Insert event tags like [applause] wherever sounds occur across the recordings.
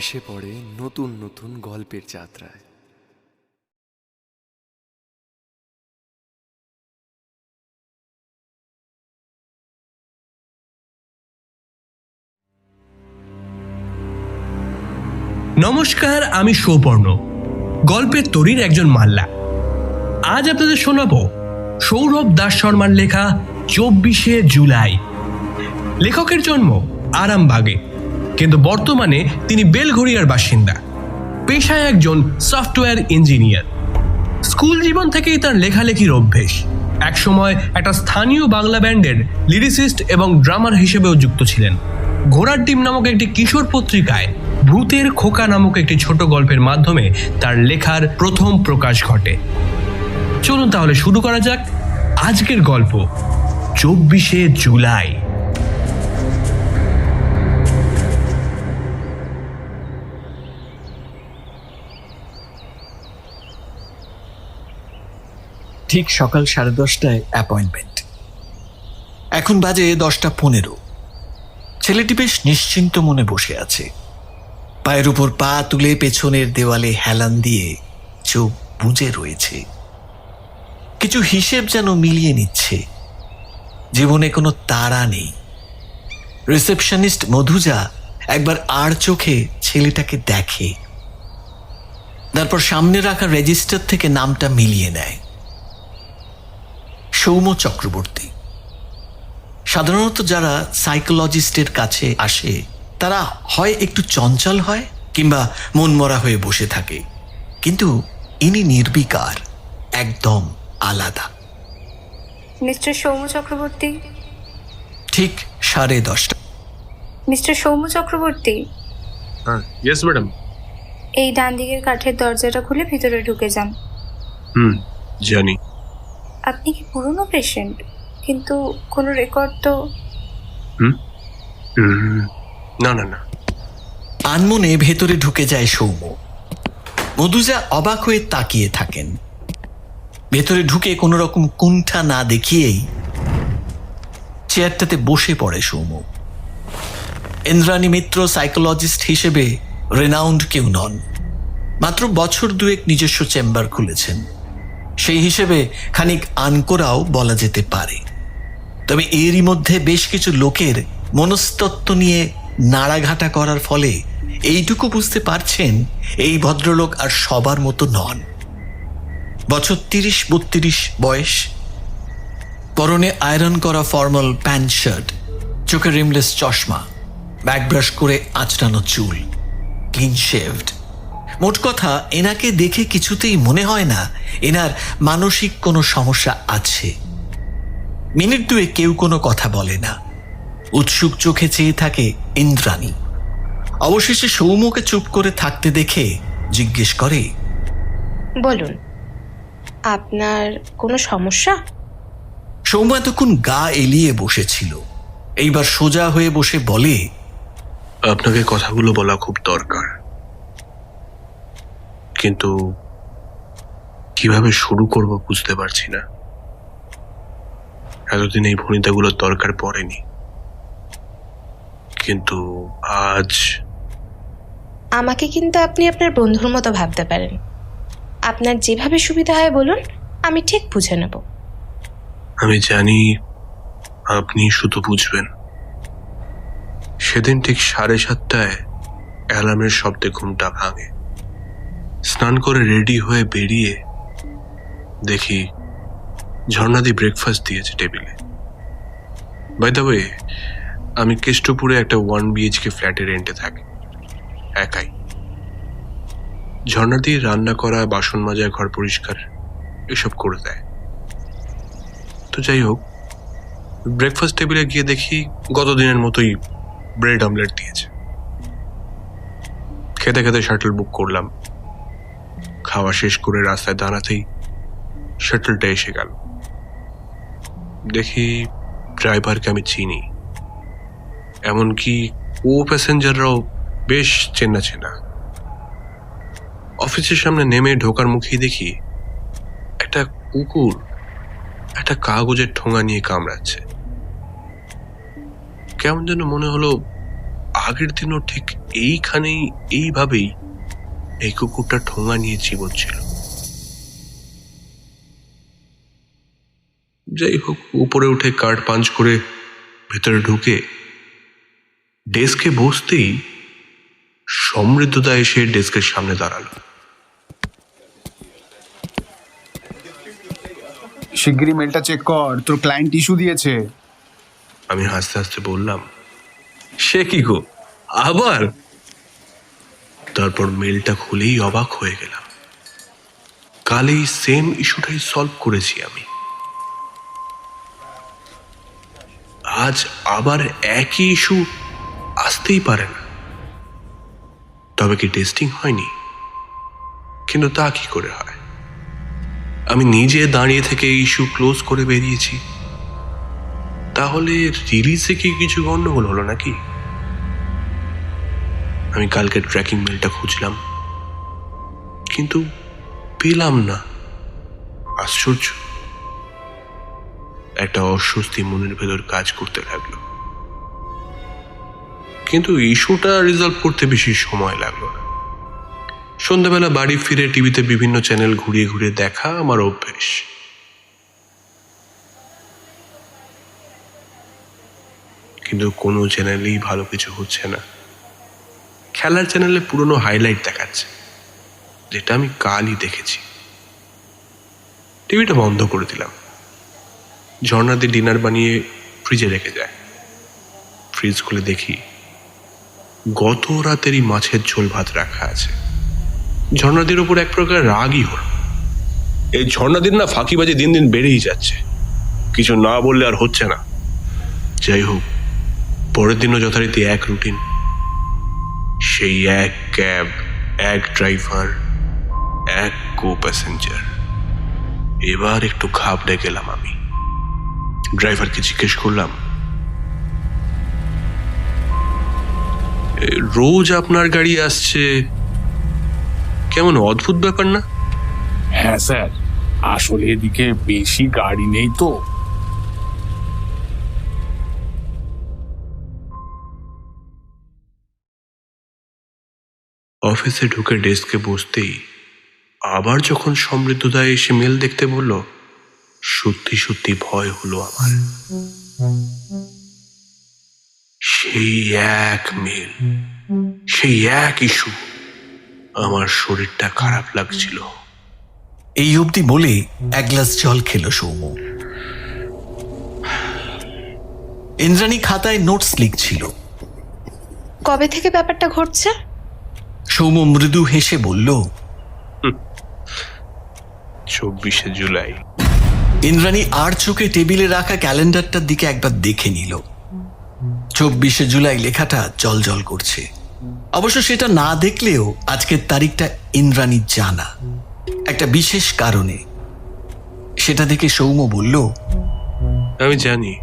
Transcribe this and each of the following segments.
ভেসে পড়ে নতুন নতুন গল্পের যাত্রায়। নমস্কার, আমি সৌপর্ণ গল্পের তরির একজন মাল্লা। আজ আপনাদের শোনাবো সৌরভ দাস শর্মার লেখা চব্বিশে জুলাই। লেখকের জন্ম আরামবাগে। কিন্তু বর্তমানে তিনি বেলঘড়িয়ার বাসিন্দা। পেশায় একজন সফটওয়্যার ইঞ্জিনিয়ার। স্কুল জীবন থেকেই তার লেখালেখির অভ্যেস। একসময় একটা স্থানীয় বাংলা ব্যান্ডের লিরিসিস্ট এবং ড্রামার হিসেবেও যুক্ত ছিলেন। ঘোড়ার ডিম নামক একটি কিশোর পত্রিকায় ভূতের খোকা নামক একটি ছোট গল্পের মাধ্যমে তার লেখার প্রথম প্রকাশ ঘটে। চলুন তাহলে শুরু করা যাক আজকের গল্প। চব্বিশে জুলাই। ঠিক সকাল সাড়ে দশটায় অ্যাপয়েন্টমেন্ট এখন বাজে দশটা পনেরো। ছেলেটি বেশ নিশ্চিন্ত মনে বসে আছে। পায়ের উপর পা তুলে পেছনের দেওয়ালে হেলান দিয়ে চোখ বুজে রয়েছে। কিছু হিসেব যেন মিলিয়ে নিচ্ছে। জীবনে কোনো তাড়া নেই। রিসেপশনিস্ট মধুজা একবার আর চোখে ছেলেটাকে দেখে। তারপর সামনে রাখা রেজিস্টার থেকে নামটা মিলিয়ে নেয়। সৌম্য চক্রবর্তী। সাধারণত যারা সাইকোলজিস্টের কাছে আসে তারা হয় একটু চঞ্চল হয় কিংবা মনমরা হয়ে বসে থাকে। কিন্তু ইনি নির্বিকার একদম আলাদা। মিস্টার সৌম্য চক্রবর্তী? ঠিক সাড়ে দশটা। মিস্টার সৌম্য চক্রবর্তী? হ্যাঁ ইয়েস ম্যাডাম এই ডান দিকের কাঠের দরজাটা খুলে ভিতরে ঢুকে যান। হুম জানি। আপনি কি পুরনো পেশেন্ট কিন্তু কোনো রেকর্ড তো না না না। আনমনে ভেতরে ঢুকে যায় সৌম্য। মধুজা অবাক হয়ে তাকিয়ে থাকেন। ভেতরে ঢুকে কোনো রকম কুণ্ঠা না দেখিয়েই চেয়ারটাতে বসে পড়ে সৌম্য। ইন্দ্রাণী মিত্র সাইকোলজিস্ট হিসেবে রেনাউন্ড কেউ নন। মাত্র বছর দুয়েক নিজস্ব চেম্বার খুলেছেন। সেই হিসেবে খানিক আনকোরাও বলা যেতে পারে। তবে এরই মধ্যে বেশ কিছু লোকের মনস্তত্ত্ব নিয়ে নাড়াঘাটা করার ফলে এইটুকু বুঝতে পারছেন এই ভদ্রলোক আর সবার মতো নন। বছর তিরিশ বত্রিশ বয়স, পরনে আয়রন করা ফর্মাল প্যান্ট শার্ট, চোখে রিমলেস চশমা ব্যাকব্রাশ করে আঁচড়ানো চুল, ক্লিন শেভড। মোট কথা এনাকে দেখে কিছুতেই মনে হয় না এনার মানসিক কোনো সমস্যা আছে। মিনিট দুয়ে কেউ কোনো কথা বলে না। উৎসুক চোখে চেয়ে থাকে ইন্দ্রাণী। অবশেষে সৌম্যকে চুপ করে থাকতে দেখে জিজ্ঞেস করে বলুন আপনার কোনো সমস্যা? সৌম্য এতক্ষণ গা এলিয়ে বসেছিল। এইবার সোজা হয়ে বসে বলে আপনাকে কথাগুলো বলা খুব দরকার। কিন্তু কীভাবে শুরু করব বুঝতে পারছি না। এতদিন এই ভনিতাগুলোর দরকার পড়েনি। কিন্তু আজ আমাকে কিন্তু আপনি আপনার বন্ধুর মতো ভাবতে পারেন। আপনার যেভাবে সুবিধা হয় বলুন আমি ঠিক বুঝে নেব। আমি জানি আপনি শুধু বুঝবেন। সেদিন ঠিক সাড়ে সাতটায় অ্যালার্মের শব্দে ঘুমটা ভাঙে। স্নান করে রেডি হয়ে বেরিয়ে দেখি ঝর্ণাদি ব্রেকফাস্ট দিয়েছে টেবিলে বাই দ্য ওয়ে আমি কেষ্টপুরে একটা ওয়ান বিএইচকে ফ্ল্যাটে রেন্টে থাকি। একাই। ঝর্ণাদি রান্না করা, বাসন মাজা, ঘর পরিষ্কার, এসব করে দেয়। তো যাই হোক ব্রেকফাস্ট টেবিলে গিয়ে দেখি গত দিনের মতোই ব্রেড অমলেট দিয়েছে। খেতে খেতে শাটল বুক করলাম। খাওয়া শেষ করে রাস্তায় দাঁড়াতেই শাটলটা এসে গেল। দেখি ড্রাইভারকে আমি চিনি। এমনকি ও প্যাসেঞ্জাররাও বেশ চেনা চেনা অফিসের সামনে নেমে ঢোকার মুখেই দেখি একটা কুকুর একটা কাগজের ঠোঙা নিয়ে কামড়াচ্ছে। কেমন যেন মনে হলো আগের দিনও ঠিক এইখানেই, এইভাবেই এই কুকুরটা ঠোঙা নিয়ে চিবচ্ছিল যাই হোক উপরে উঠে কার্ড পাঞ্চ করে ভেতরে ঢুকে ডেস্কে বসতেই সমৃদ্ধতা এসে ডেস্কের সামনে দাঁড়াল। শিগগিরই মেলটা চেক কর তোর ক্লায়েন্ট ইস্যু দিয়েছে। আমি হাসতে হাসতে বললাম সে কি গো? আবার? তারপর মেলটা খুলেই অবাক হয়ে গেলাম। কাল এই সেম ইস্যুটাই সলভ করেছি আমি। আজ আবার একই ইস্যু আসতেই পারে না। তবে কি টেস্টিং হয়নি? কিন্তু তা কি করে হয়? আমি নিজে দাঁড়িয়ে থেকে ইস্যু ক্লোজ করে বেরিয়েছি। তাহলে রিলিজে কি কিছু গণ্ডগোল হলো নাকি? আমি কালকে ট্র্যাকিং মেলটা খুঁজলাম। কিন্তু পেলাম না। আশ্চর্য। একটা অস্বস্তি মনের ভেতর কাজ করতে লাগল। কিন্তু ইস্যুটা রিজলভ করতে বেশি সময় লাগল না। সন্ধ্যাবেলা বাড়ি ফিরে টিভিতে বিভিন্ন চ্যানেল ঘুরিয়ে ঘুরিয়ে দেখা আমার অভ্যেস। কিন্তু কোনো চ্যানেলেই ভালো কিছু হচ্ছে না। খেলার চ্যানেলে পুরনো হাইলাইট দেখাচ্ছে, যেটা আমি কালই দেখেছি। টিভিটা বন্ধ করে দিলাম। ঝর্ণাদি ডিনার বানিয়ে ফ্রিজে রেখে যায়। ফ্রিজ খুলে দেখি, গত রাতেরই মাছের ঝোল ভাত রাখা আছে। ঝর্ণাদির ওপর এক প্রকার রাগই হল। এই ঝর্ণাদির না ফাঁকিবাজি দিন দিন বেড়েই যাচ্ছে। কিছু না বললে আর হচ্ছে না। যাই হোক, পরের দিনও যথারীতি এক রুটিন সেই এক ক্যাব এক ড্রাইভার এক কো প্যাসেঞ্জার। এবার একটু ঘাবড়ে গেলাম আমি। ড্রাইভারকে জিজ্ঞেস করলাম "এ, রোজ আপনার গাড়ি আসছে? কেমন অদ্ভুত ব্যাপার না? হ্যাঁ স্যার আসলে এদিকে বেশি গাড়ি নেই তো। অফিসে ঢুকে ডেস্কে বসতেই আবার যখন সমৃদ্ধদা এসে মেল দেখতে বলল সত্যি সত্যি ভয় হলো আমার। সেই এক মেল সেই এক ইস্যু আমার শরীরটা খারাপ লাগছিল। এই অবধি বলে এক গ্লাস জল খেলো সৌম ইন্দ্রাণী খাতায় নোটস লিখছিল। কবে থেকে ব্যাপারটা ঘটছে? সৌম্য মৃদু হেসে বলল চব্বিশে জুলাই। ইন্দ্রাণী আর চোখে টেবিলে রাখা ক্যালেন্ডারটার দিকে একবার দেখে নিল। চব্বিশে জুলাই লেখাটা জল জল করছে। অবশ্য সেটা না দেখলেও আজকের তারিখটা ইন্দ্রাণীর জানা। একটা বিশেষ কারণে। সেটা দেখে সৌম্য বলল আমি জানি।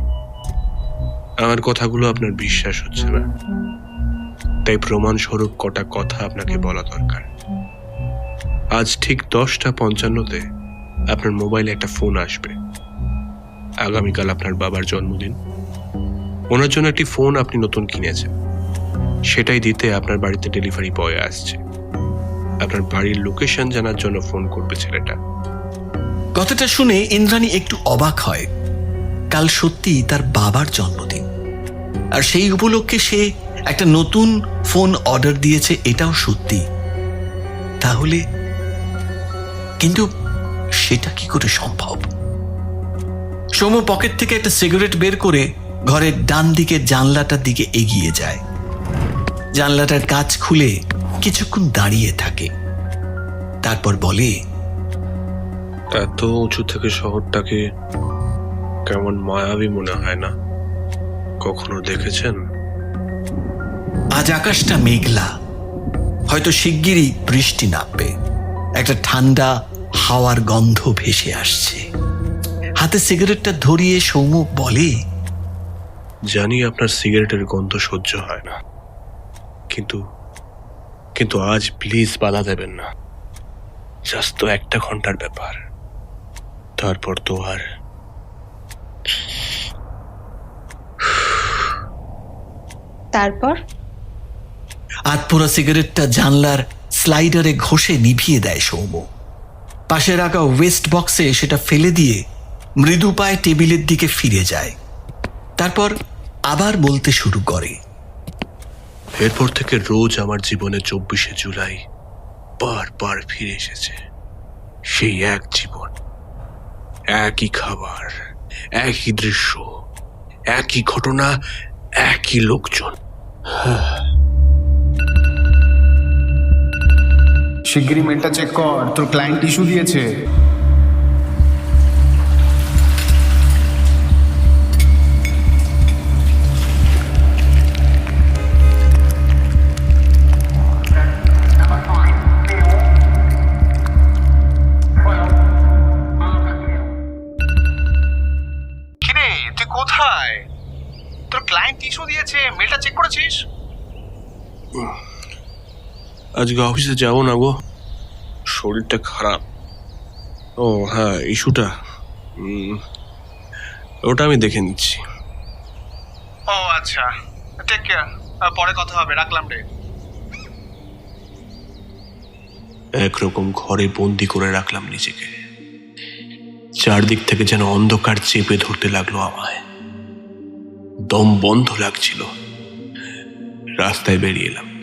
আমার কথাগুলো আপনার বিশ্বাস হচ্ছে না। তাই প্রমাণস্বরূপ কটা কথা আপনাকে বলা দরকার। আজ ঠিক দশটা পঞ্চান্নতে আপনার মোবাইলে একটা ফোন আসবে। আগামীকাল আপনার বাবার জন্মদিন। ওনার জন্য একটি ফোন আপনি নতুন কিনেছেন। সেটাই দিতে আপনার বাড়িতে ডেলিভারি বয় আসছে। আপনার বাড়ির লোকেশন জানার জন্য ফোন করবে ছেলেটা। কথাটা শুনে ইন্দ্রাণী একটু অবাক হয়। কাল সত্যি তার বাবার জন্মদিন। আর সেই উপলক্ষে সে একটা নতুন ফোন অর্ডার দিয়েছে, এটাও সত্যি। তাহলে, কিন্তু সেটা কি করে সম্ভব? সৌম পকেট থেকে একটা সিগারেট বের করে ঘরের ডান দিকের জানলাটার দিকে এগিয়ে যায়। জানলাটার কাজ খুলে কিছুক্ষণ দাঁড়িয়ে থাকে। তারপর বলে, এত উঁচু থেকে শহরটাকে কেমন মায়াবী মনে হয় না? কখনো দেখেছেন? আজ আকাশটা মেঘলা। হয়তো শিগগিরই বৃষ্টি নামবে। একটা ঠান্ডা হাওয়ার গন্ধ ভেসে আসছে। হাতে সিগারেটটা ধরিয়ে সৌম্য বলে জানি আপনার সিগারেটের গন্ধ সহ্য হয় না। কিন্তু কিন্তু আজ প্লিজ বাধা দেবেন না। জাস্ট তো একটা ঘণ্টার ব্যাপার। তারপর তো আর তারপর? আতপোড়া সিগারেটটা জানলার স্লাইডারে ঘষে নিভিয়ে দেয় সৌম্য। পাশে রাখা ওয়েস্ট বক্সে সেটা ফেলে দিয়ে মৃদু পায়ে টেবিলের দিকে ফিরে যায়। তারপর আবার বলতে শুরু করে। এরপর থেকে রোজ আমার জীবনে চব্বিশে জুলাই বারবার ফিরে এসেছে। সেই এক জীবন, একই খাবার, একই দৃশ্য, একই ঘটনা, একই লোকজন। শিগগিরই মেলটা চেক কর তোর ক্লায়েন্ট ইস্যু দিয়েছে। আজকে অফিসে যাব না গো। শরীরটা খারাপ। ও হ্যাঁ ইস্যুটা। ওটা আমি দেখে নিচ্ছি। ও আচ্ছা। টেক কেয়ার পরে কথা হবে। রাখলাম রে। একরকম ঘরে বন্দি করে রাখলাম নিজেকে। চারদিক থেকে যেন অন্ধকার চেপে ধরতে লাগল আমায়। দম বন্ধ লাগছিল। রাস্তায় বেরিয়ে এলাম।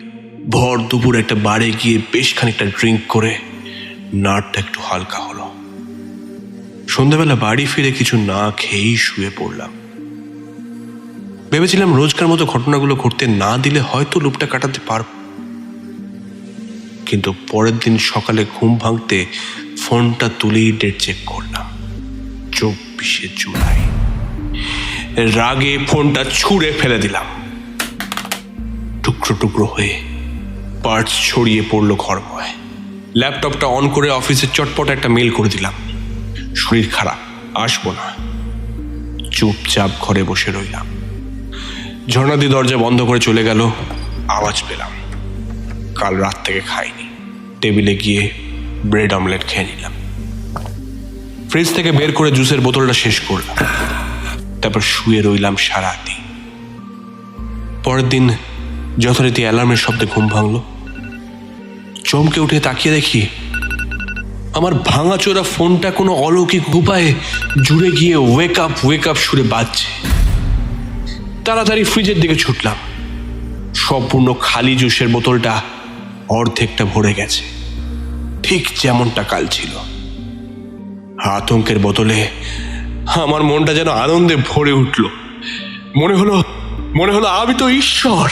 ভর দুপুর একটা বারে গিয়ে বেশ খানিকটা ড্রিঙ্ক করে নাটটা একটু হালকা হলো। সন্ধ্যাবেলা বাড়ি ফিরে কিছু না খেয়েই শুয়ে পড়লাম। ভেবেছিলাম রোজকার মতো ঘটনাগুলো ঘটতে না দিলে হয়তো লুপটা কাটাতে পারব। কিন্তু পরের দিন সকালে ঘুম ভাঙতে ফোনটা তুলেই ডেট চেক করলাম। চব্বিশে জুলাই। রাগে ফোনটা ছুঁড়ে ফেলে দিলাম। টুকরো টুকরো হয়ে পার্টস ছড়িয়ে পড়ল ঘরময় ল্যাপটপটা অন করে অফিসে চটপট একটা মেল করে দিলাম। শরীর খারাপ, আসব না। চুপচাপ ঘরে বসে রইলাম। ঝর্ণাদি দরজা বন্ধ করে চলে গেল, আওয়াজ পেলাম। কাল রাত থেকে খাইনি। টেবিলে গিয়ে ব্রেড অমলেট খেয়ে নিলাম। ফ্রিজ থেকে বের করে জুসের বোতলটা শেষ করলাম। তারপর শুয়ে রইলাম সারাদিন। পরের দিন যথারীতি অ্যালার্মের শব্দে ঘুম ভাঙলো। চমকে উঠে তাকিয়ে দেখি আমার ভাঙাচোরা ফোনটা কোনো অলৌকিক উপায়ে জুড়ে গিয়ে ওয়েক আপ ওয়েক আপ সুরে বাজছে। তাড়াতাড়ি ফ্রিজের দিকে ছুটলাম। সম্পূর্ণ খালি জুসের বোতলটা অর্ধেকটা ভরে গেছে। ঠিক যেমনটা কাল ছিল। আতঙ্কের বোতলে আমার মনটা যেন আনন্দে ভরে উঠল। মনে হলো মনে হলো আমি তো ঈশ্বর।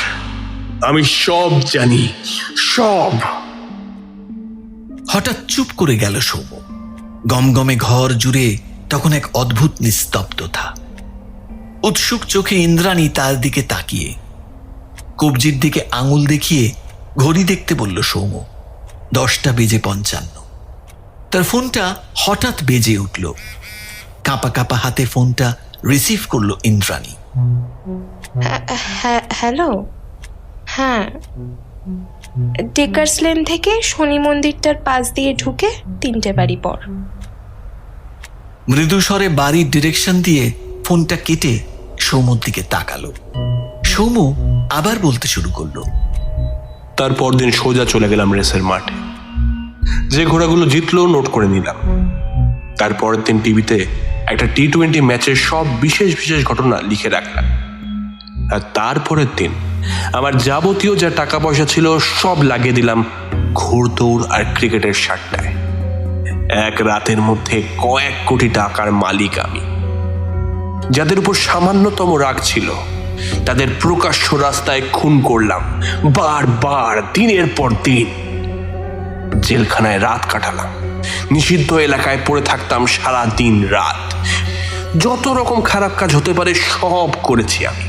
আমি সব জানি, সব। হঠাৎ চুপ করে গেল সৌম্য। গমগমে ঘর জুড়ে তখন এক অদ্ভুত নিস্তব্ধতা। উৎসুক চোখে ইন্দ্রাণী তার দিকে তাকিয়ে, কবজির দিকে আঙুল দেখিয়ে ঘড়ি দেখতে বলল, সৌম্য, দশটা বেজে পঞ্চান্ন। তার ফোনটা হঠাৎ বেজে উঠল। কাঁপা কাঁপা হাতে ফোনটা রিসিভ করল ইন্দ্রাণী। হ্যাঁ হ্যালো হ্যাঁ। ডেকার্স লেন থেকে শনি মন্দিরটার পাশ দিয়ে ঢুকে তিনটে বাড়ি পর। মৃদু স্বরে বাড়ির ডিরেকশন দিয়ে ফোনটা কেটে সৌমুর দিকে তাকালো। সৌম্য আবার বলতে শুরু করল। তারপর দিন সোজা চলে গেলাম রেসের মাঠে। যে ঘোড়াগুলো জিতলো নোট করে নিলাম। তারপরের দিন টিভিতে একটা টি টোয়েন্টি ম্যাচের সব বিশেষ বিশেষ ঘটনা লিখে রাখলাম। আর তারপরের দিন আমার যাবতীয় যা টাকা পয়সা ছিল সব লাগিয়ে দিলাম ঘোড়দৌড় আর ক্রিকেটের সারটায়। এক রাতের মধ্যে কয়েক কোটি টাকার মালিক আমি। যাদের উপর সামান্যতম রাগ ছিল, তাদের প্রকাশ্য রাস্তায় খুন করলাম বারবার দিনের পর দিন। জেলখানায় রাত কাটালাম, নিষিদ্ধ এলাকায় পড়ে থাকতাম সারা দিন রাত। যত রকম খারাপ কাজ হতে পারে সব করেছি আমি।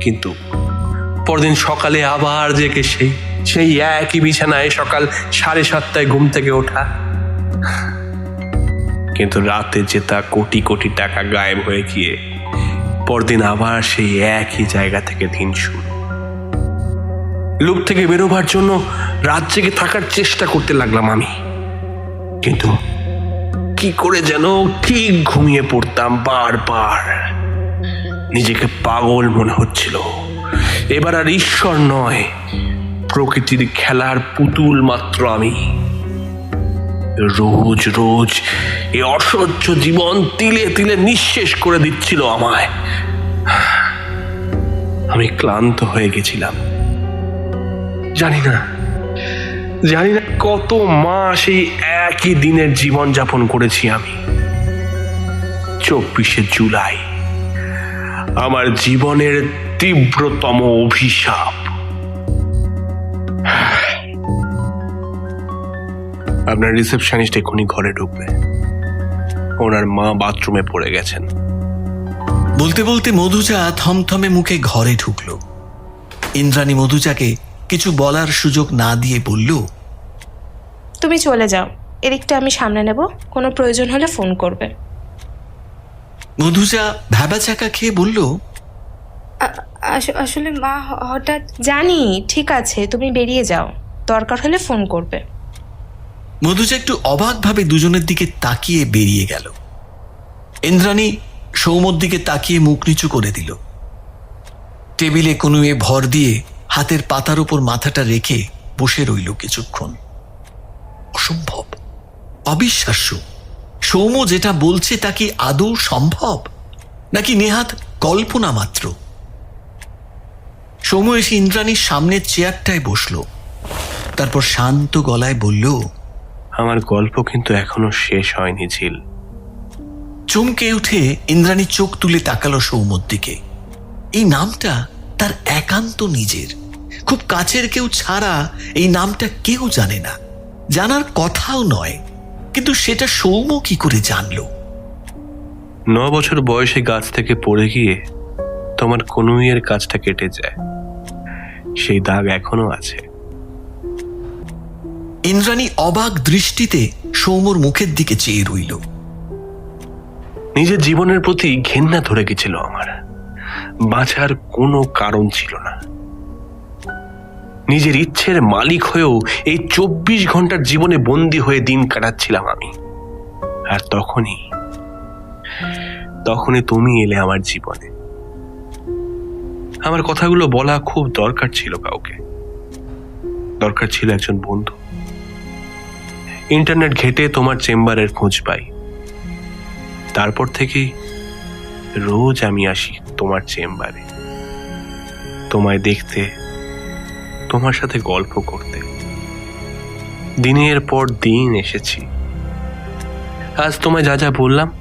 কিন্তু পরদিন সকালে আবার জেগে সেই সেই একই বিছানায় সকাল সাড়ে সাতটায় ঘুম থেকে ওঠা। কিন্তু রাতে জেতা কোটি কোটি টাকা গায়েব হয়ে গিয়ে, পরদিন আবার সেই একই জায়গা থেকে দিন শুরু। লুপ থেকে বেরোবার জন্য রাত জেগে থাকার চেষ্টা করতে লাগলাম আমি। কিন্তু কি করে যেন ঠিক ঘুমিয়ে পড়তাম বারবার। নিজেকে পাগল মনে হচ্ছিল। এবার আর ঈশ্বর নয়। প্রকৃতির খেলার পুতুল মাত্র আমি। রোজ রোজ এ অসহ্য জীবন তিলে তিলে নিঃশেষ করে দিচ্ছিল আমায়। আমি ক্লান্ত হয়ে গেছিলাম। জানি না জানি না কত মাস এই একই দিনের জীবন যাপন করেছি আমি। চব্বিশে জুলাই, আমার জীবনের তীব্রতম অভিশাপ। আপনার রিসেপশনিস্ট এখনই ঘরে ঢুকবে। ওনার মা বাথরুমে পড়ে গেছেন। বলতে বলতে মধুজা থমথমে মুখে ঘরে ঢুকল। ইন্দ্রাণী মধুজাকে কিছু বলার সুযোগ না দিয়ে বলল তুমি চলে যাও। এদিকটা আমি সামনে নেব। কোনো প্রয়োজন হলে ফোন করবে। মধুজা ভ্যাবাচাকা খেয়ে বলল আসলে মা হঠাৎ জানি ঠিক আছে তুমি বেরিয়ে যাও। দরকার হলে ফোন করবে। মধুজা একটু অবাকভাবে দুজনের দিকে তাকিয়ে বেরিয়ে গেল। ইন্দ্রাণী সৌমর দিকে তাকিয়ে মুখ নিচু করে দিল। টেবিলে কনুয়ে ভর দিয়ে হাতের পাতার উপর মাথাটা রেখে বসে রইল কিছুক্ষণ। অসম্ভব অবিশ্বাস্য। সৌম যেটা বলছে তা কি আদৌ সম্ভব? নাকি নেহাত কল্পনা মাত্র? সৌম এসে ইন্দ্রাণীর সামনের চেয়ারটায় বসল। তারপর শান্ত গলায় বলল আমার গল্প কিন্তু এখনও শেষ হয়নি ঝিল। চমকে উঠে ইন্দ্রাণী চোখ তুলে তাকালো সৌমর দিকে। এই নামটা তার একান্ত নিজের। খুব কাছের কেউ ছাড়া এই নামটা কেউ জানে না। জানার কথাও নয় কিন্তু সেটা সৌম কি করে জানলো? ন বছর বয়সে গাছ থেকে পড়ে গিয়ে তোমার কনুইয়ের কাজটা কেটে যায়। সেই দাগ এখনও আছে। ইন্দ্রাণী অবাক দৃষ্টিতে সৌমর মুখের দিকে চেয়ে রইল। নিজের জীবনের প্রতি ঘেন্না ধরে গেছিল আমার। বাঁচার কোনো কারণ ছিল না। নিজের ইচ্ছের মালিক হয়েও এই চব্বিশ ঘণ্টার জীবনে বন্দী হয়ে দিন কাটাচ্ছিলাম আমি। আর তখনই তখনই তুমি এলে আমার জীবনে। আমার কথাগুলো বলা খুব দরকার ছিল কাউকে। দরকার ছিল একজন বন্ধু। ইন্টারনেট ঘেটে তোমার চেম্বারের খোঁজ পাই। তারপর থেকেই রোজ আমি আসি তোমার চেম্বারে। তোমায় দেখতে, তোমার সাথে গল্প করতে। দিনের পর দিন এসেছি। আজ তোমায় যা যা বললাম,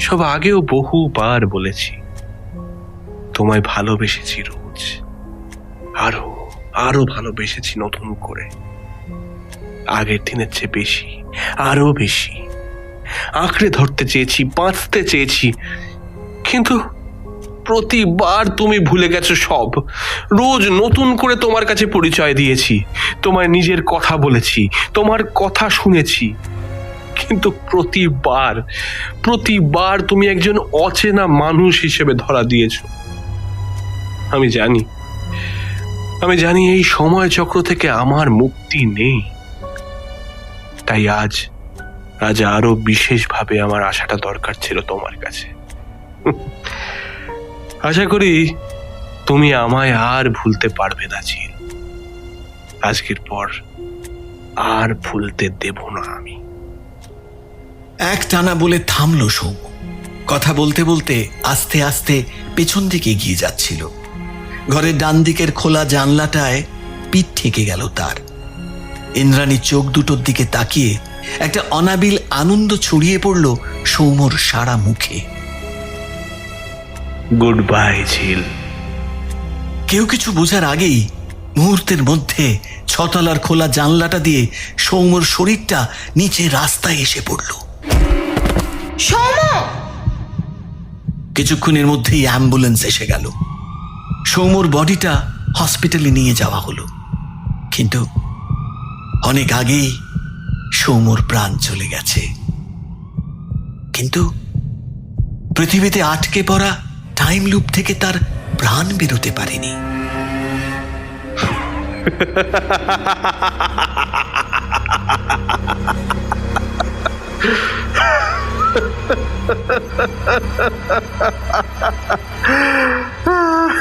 সব আগেও বহুবার বলেছি। তোমায় ভালোবেসেছি রোজ। আরও আরও ভালোবেসেছি নতুন করে। আগের দিনের চেয়ে বেশি, আরও বেশি। আঁকড়ে ধরতে চেয়েছি, বাঁচতে চেয়েছি। কিন্তু প্রতিবার তুমি ভুলে গেছো সব। রোজ নতুন করে তোমার কাছে পরিচয় দিয়েছি। তোমার নিজের কথা বলেছি, তোমার কথা শুনেছি। কিন্তু প্রতিবার প্রতিবার তুমি একজন অচেনা মানুষ হিসেবে ধরা দিয়েছ। আমি জানি। আমি জানি এই সময় চক্র থেকে আমার মুক্তি নেই। তাই আজ আজ আরও বিশেষভাবে আমার আশাটা দরকার ছিল তোমার কাছে। আশা করি তুমি আমায় আর ভুলতে পারবে না, ঝিল। আজকের পর আর ভুলতে দেব না আমি। এক টানা বলে থামলো সৌম কথা বলতে বলতে আস্তে আস্তে পেছন দিকে এগিয়ে যাচ্ছিল। ঘরের ডান দিকের খোলা জানলাটায় পিঠ ঠেকে গেল তার। ইন্দ্রাণী চোখ দুটোর দিকে তাকিয়ে একটা অনাবিল আনন্দ ছড়িয়ে পড়ল সৌমর সারা মুখে। গুড বাই ঝিল। কেউ কিছু বোঝার আগেই মুহূর্তের মধ্যে ছতলার খোলা জানলাটা দিয়ে সৌমর শরীরটা নিচে রাস্তায় এসে পড়ল। কিছুক্ষণের মধ্যেই অ্যাম্বুলেন্স এসে গেল। সৌমর বডিটা হসপিটালে নিয়ে যাওয়া হলো। কিন্তু অনেক আগেই সৌমর প্রাণ চলে গেছে। কিন্তু পৃথিবীতে আটকে পড়া টাইম লুপ থেকে তার প্রাণ বেরোতে পারেনি। [laughs]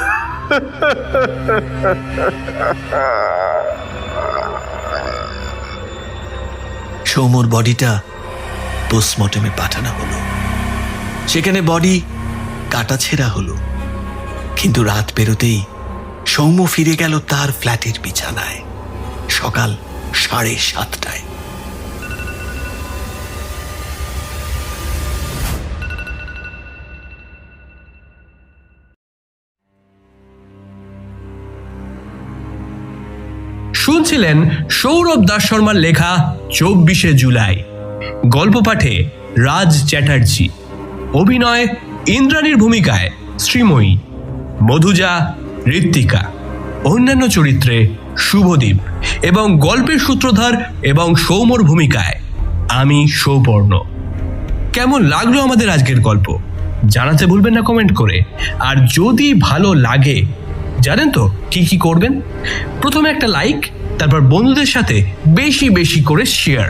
সৌমর বডিটা পোস্টমর্টমে পাঠানো হলো। সেখানে বডি কাটাছেঁড়া হলো। কিন্তু রাত পেরোতেই সৌম্য ফিরে গেল তার ফ্ল্যাটের বিছানায়। সকাল সাড়ে সাতটায়। শুনছিলেন সৌরভ দাস শর্মার লেখা চব্বিশে জুলাই। গল্প পাঠে রাজ চ্যাটার্জি। অভিনয় ইন্দ্রাণীর ভূমিকায় শ্রীময়ী। মধুজা ঋত্বিকা। অন্যান্য চরিত্রে শুভদীপ। এবং গল্পের সূত্রধার এবং সৌমর ভূমিকায় আমি সৌপর্ণ। কেমন লাগল আমাদের আজকের গল্প? জানাতে ভুলবেন না কমেন্ট করে। আর যদি ভালো লাগে, জানেন তো কি কি করবেন। প্রথমে একটা লাইক তারপর বন্ধুদের সাথে বেশি বেশি করে শেয়ার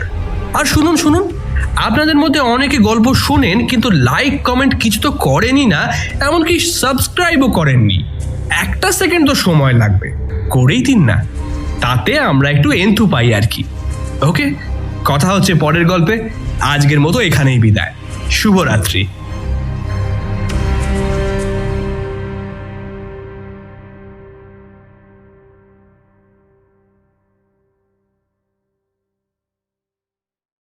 আর শুনুন শুনুন, আপনাদের মধ্যে অনেকে গল্প শোনেন, কিন্তু লাইক কমেন্ট কিছু তো করেনই না, এমনকি সাবস্ক্রাইবও করেননি। একটা সেকেন্ড তো সময় লাগবে, করেই দিন না। তাতে আমরা একটু এন্থু পাই আর কি। ওকে কথা হচ্ছে পরের গল্পে। আজকের মতো এখানেই বিদায়। শুভরাত্রি।